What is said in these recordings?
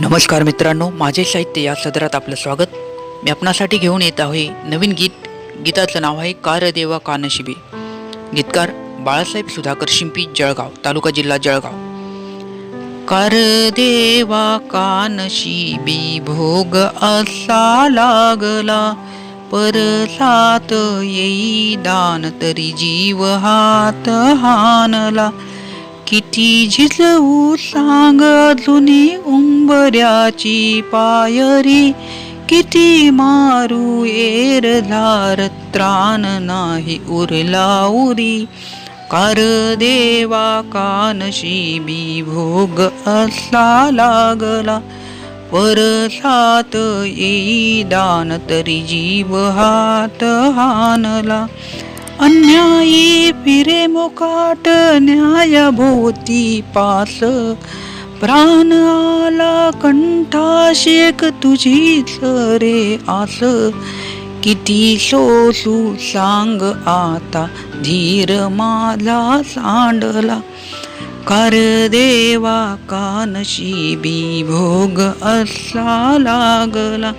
नमस्कार मित्रांनो माझे साहित्य या सदरात आपलं स्वागत. मी आपणासाठी घेऊन येत आहे नवीन गीत. गीताचं नाव आहे कार देवा कानशिबी. गीतकार बाळासाहेब सुधाकर शिंपी जळगाव तालुका जिल्हा जळगाव. कार देवा कानशिबी भोग असा लागला परसात येई दान तरी जीव हात हानला. किती झिजवू सांग जुनी उंबऱ्याची पायरी. किती मारू एरधार त्राण नाही उरला उरी कार देवा कानशिबी भोग असा लागला. परसात येई दान तरी जीव हात हानला. अन्यायी फिरे मोकाट न्याय भोवती पास. प्राण आला कंठाशेक तुझी सरे आस. किती सोसू सांग आता धीर माझा सांडला. कर देवा कानशी भोग असा लागला.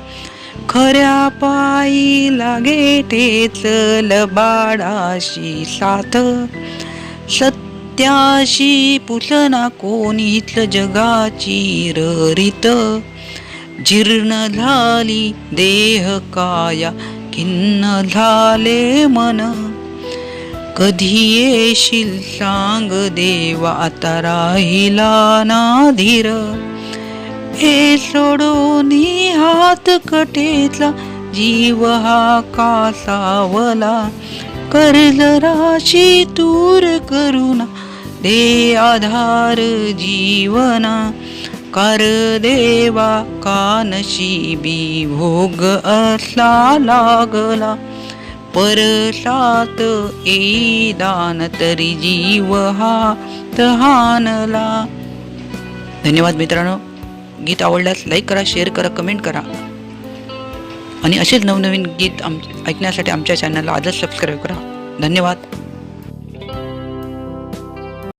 खऱ्या पायी लागे टेचल बाळाशी साथ. सत्याशी पुसना कोणीच जगाची ररित. जीर्ण झाली देह काया खिन्न झाले मन. कधी येशील सांग देवा आता राहिला ना धीर. सोडून हात कटेचा जीव हा कासावला. कर्ज राशी दूर करुणा दे आधार जीवना. कर देवा कानशिबी भोग असा लागला. परसात येई दान तरी जीव हा तहानला. धन्यवाद मित्रांनो. गीत आवडल्यास लाईक करा शेअर करा कमेंट करा. आणि असेच नवनवीन गीत आम ऐकण्यासाठी आमच्या चॅनलला आजच सबस्क्राईब करा. धन्यवाद.